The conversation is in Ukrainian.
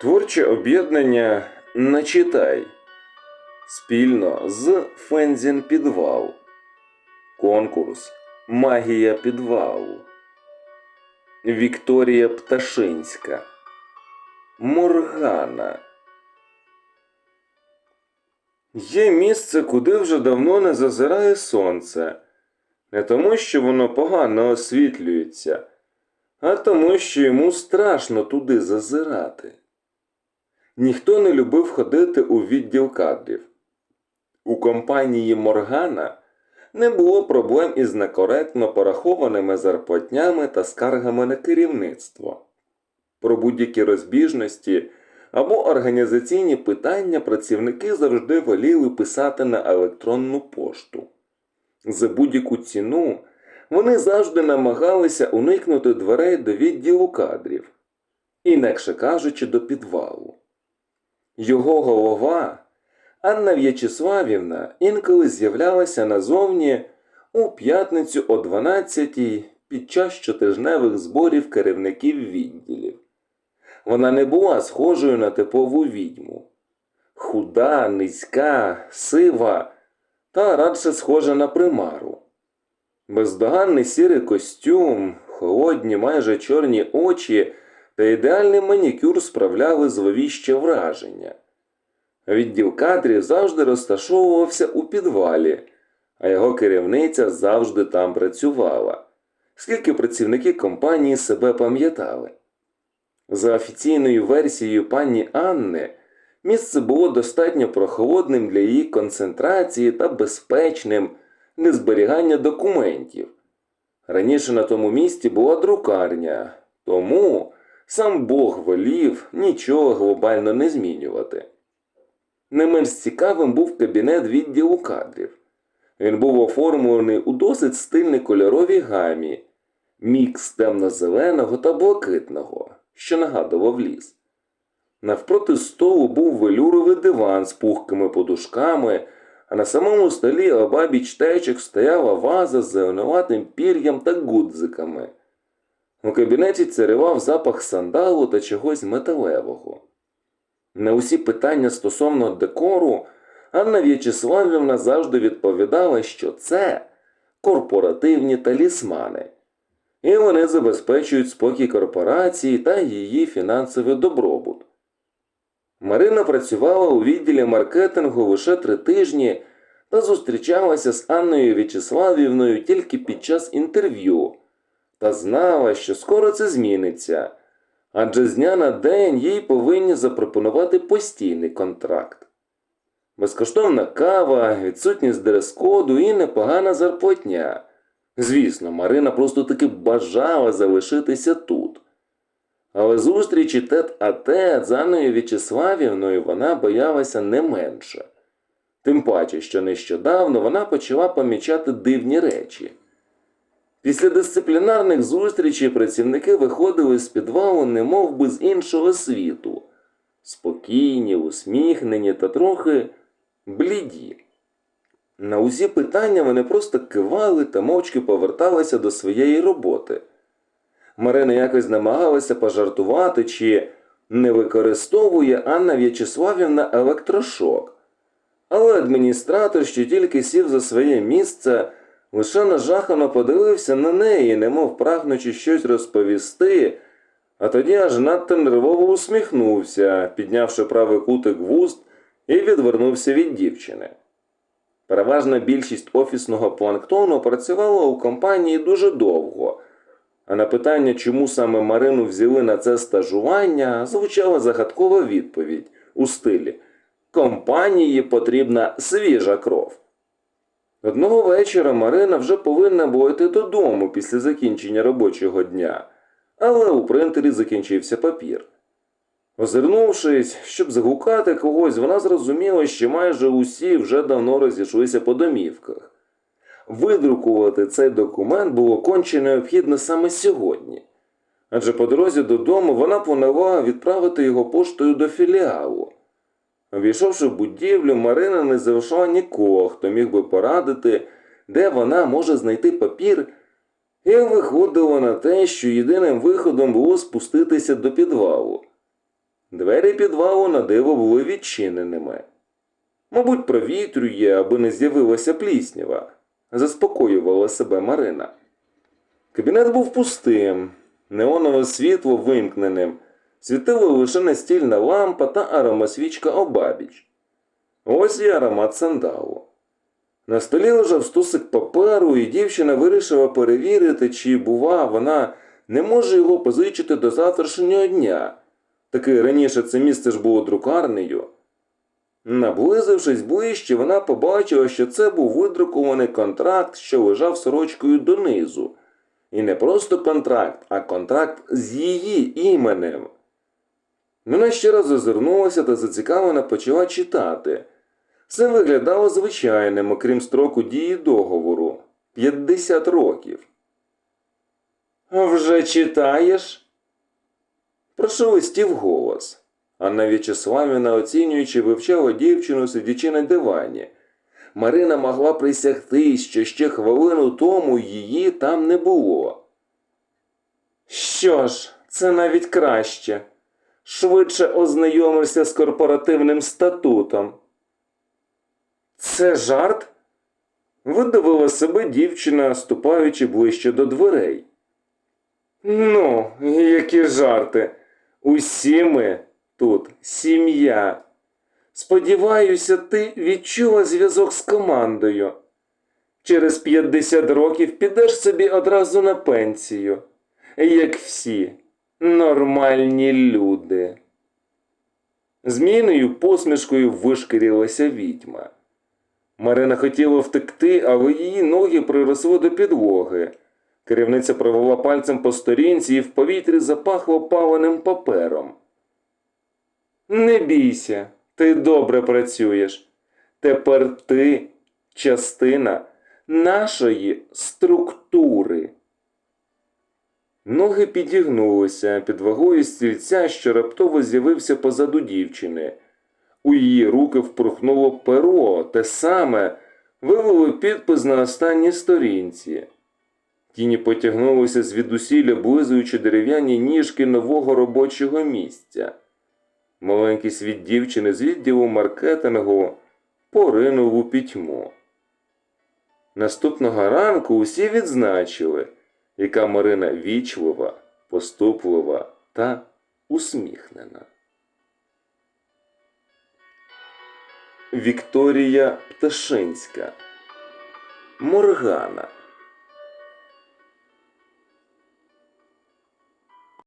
Творче об'єднання Начитай спільно з Фензін Підвал. Конкурс Магія підвалу. Вікторія Пташинська. Моргана. Є місце, куди вже давно не зазирає сонце. Не тому, що воно погано освітлюється, а тому, що йому страшно туди зазирати. Ніхто не любив ходити у відділ кадрів. У компанії Моргана не було проблем із некоректно порахованими зарплатнями та скаргами на керівництво. Про будь-які розбіжності або організаційні питання працівники завжди воліли писати на електронну пошту. За будь-яку ціну вони завжди намагалися уникнути дверей до відділу кадрів, інакше кажучи, до підвалу. Його голова, Анна В'ячеславівна, інколи з'являлася назовні у п'ятницю о 12-й під час щотижневих зборів керівників відділів. Вона не була схожою на типову відьму. Худа, низька, сива та радше схожа на примару. Бездоганний сірий костюм, холодні, майже чорні очі та ідеальний манікюр справляли зловіще враження. Відділ кадрів завжди розташовувався у підвалі, а його керівниця завжди там працювала, скільки працівники компанії себе пам'ятали. За офіційною версією пані Анни, місце було достатньо прохолодним для її концентрації та безпечним для зберігання документів. Раніше на тому місці була друкарня, тому сам Бог волів нічого глобально не змінювати. Не менш цікавим був кабінет відділу кадрів. Він був оформлений у досить стильній кольоровій гамі, мікс темно-зеленого та блакитного, що нагадував ліс. Навпроти столу був велюровий диван з пухкими подушками, а на самому столі обабіч течок стояла ваза з зеленуватим пір'ям та гудзиками. У кабінеті царював запах сандалу та чогось металевого. На усі питання стосовно декору Анна В'ячеславівна завжди відповідала, що це корпоративні талісмани, і вони забезпечують спокій корпорації та її фінансовий добробут. Марина працювала у відділі маркетингу лише три тижні та зустрічалася з Анною В'ячеславівною тільки під час інтерв'ю та знала, що скоро це зміниться, адже з дня на день їй повинні запропонувати постійний контракт. Безкоштовна кава, відсутність дрес-коду і непогана зарплатня. Звісно, Марина просто таки бажала залишитися тут. Але зустрічі тет-а-тет з Анною В'ячеславівною вона боялася не менше. Тим паче, що нещодавно вона почала помічати дивні речі. Після дисциплінарних зустрічей працівники виходили з підвалу немов би з іншого світу. Спокійні, усміхнені та трохи бліді. На усі питання вони просто кивали та мовчки поверталися до своєї роботи. Марина якось намагалася пожартувати, чи не використовує Анна В'ячеславівна електрошок. Але адміністратор, що тільки сів за своє місце, лише нажахано подивився на неї, немов прагнучи щось розповісти, а тоді аж надто нервово усміхнувся, піднявши правий кутик вуст і відвернувся від дівчини. Переважна більшість офісного планктону працювала у компанії дуже довго, а на питання, чому саме Марину взяли на це стажування, звучала загадкова відповідь у стилі Компанії потрібна свіжа кров. Одного вечора Марина вже повинна була йти додому після закінчення робочого дня, але у принтері закінчився папір. Озирнувшись, щоб загукати когось, вона зрозуміла, що майже усі вже давно розійшлися по домівках. Видрукувати цей документ було конче необхідно саме сьогодні. Адже по дорозі додому вона планувала відправити його поштою до філіалу. Обійшовши будівлю, Марина не залишала нікого, хто міг би порадити, де вона може знайти папір, і виходило на те, що єдиним виходом було спуститися до підвалу. Двері підвалу на диво були відчиненими. Мабуть, провітрює, аби не з'явилася пліснява, заспокоювала себе Марина. Кабінет був пустим, неонове світло вимкненим, світила лише настільна лампа та аромасвічка обабіч. Ось і аромат сандалу. На столі лежав стосик паперу, і дівчина вирішила перевірити, чи, бува, вона не може його позичити до завтрашнього дня. Таки раніше це місце ж було друкарнею. Наблизившись ближче, вона побачила, що це був видрукований контракт, що лежав сорочкою донизу. І не просто контракт, а контракт з її іменем. Вона ще раз озирнулася та зацікавлено почала читати. Все виглядало звичайним, окрім строку дії договору 50 років. Вже читаєш? Прошелестів голос. Анна В'ячеславівна, оцінюючи, вивчала дівчину, сидячи на дивані. Марина могла присягтись, що ще хвилину тому її там не було. Що ж, це навіть краще. Швидше ознайомився з корпоративним статутом. Це жарт? Видавила себе дівчина, ступаючи ближче до дверей. Ну, які жарти. Усі ми тут сім'я. Сподіваюся, ти відчула зв'язок з командою. Через 50 років підеш собі одразу на пенсію, як всі нормальні люди. Зміною посмішкою вишкірилася відьма. Марина хотіла втекти, але її ноги приросли до підлоги. Керівниця провела пальцем по сторінці і в повітрі запахло паленим папером. Не бійся, ти добре працюєш. Тепер ти частина нашої структури. Ноги підігнулися під вагою стільця, що раптово з'явився позаду дівчини. У її руки впорхнуло перо, те саме вивело підпис на останній сторінці. Тіні потягнулися звідусілля, близуючи дерев'яні ніжки нового робочого місця. Маленький світ дівчини з відділу маркетингу поринув у пітьму. Наступного ранку усі відзначили, яка Марина вічлива, поступлива та усміхнена. Вікторія Пташинська Моргана